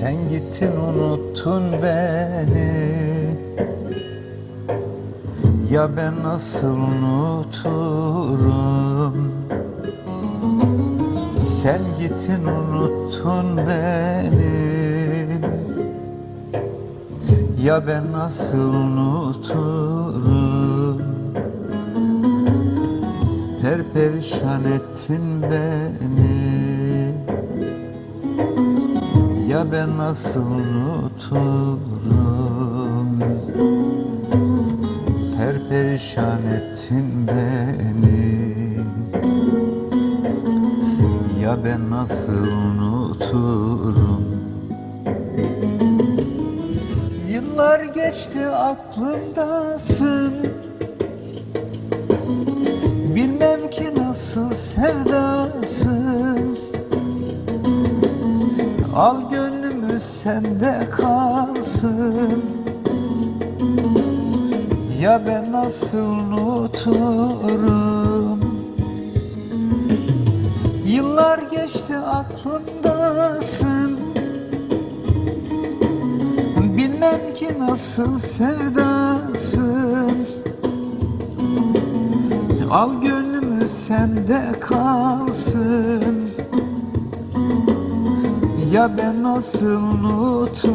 Sen gittin unuttun beni. Ya ben nasıl unuturum? Sen gittin unuttun beni. Ya ben nasıl unuturum? Perperişan ettin beni Ya ben nasıl unuturum? Perperişan ettin beni. Ya ben nasıl unuturum? Yıllar geçti aklımdasın. Bilmem ki nasıl sevdasın Al gönlümü sende kalsın. Ya ben nasıl unuturum? Yıllar geçti aklımdasın. Bilmem ki nasıl sevdasın. Al gönlümü sende kalsın Ya ben nasıl unuturum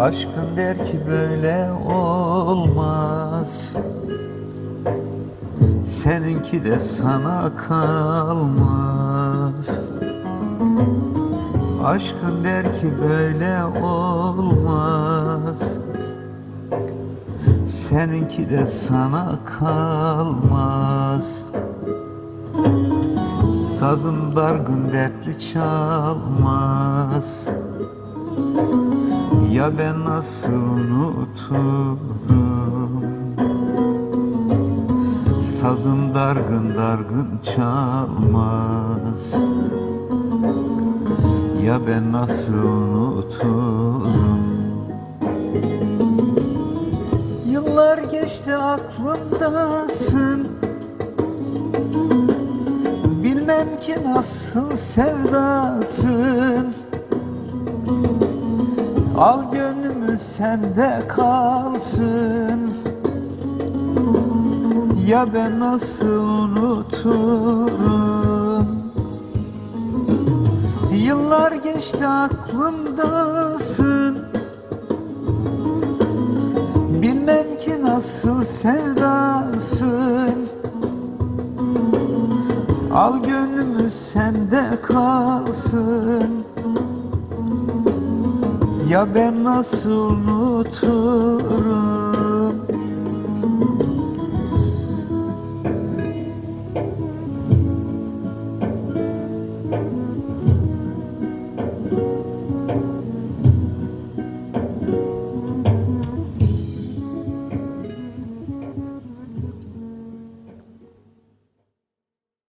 Aşkın der ki böyle olmaz. Seninki de sana kalmaz. Aşkın der ki böyle olmaz. Seninki de sana kalmaz. Sazım dargın dertli çalmaz ya ben nasıl unuturum? Sazım dargın dargın çalmaz. Ya ben nasıl unuturum? Yıllar geçti aklımdasın. Bilmem ki nasıl sevdasın Al gönlümü sende kalsın. Ya ben nasıl unuturum? Yıllar geçti aklımdasın. Bilmem ki nasıl sevdasın. Al gönlümü sende kalsın ya ben nasıl unuturum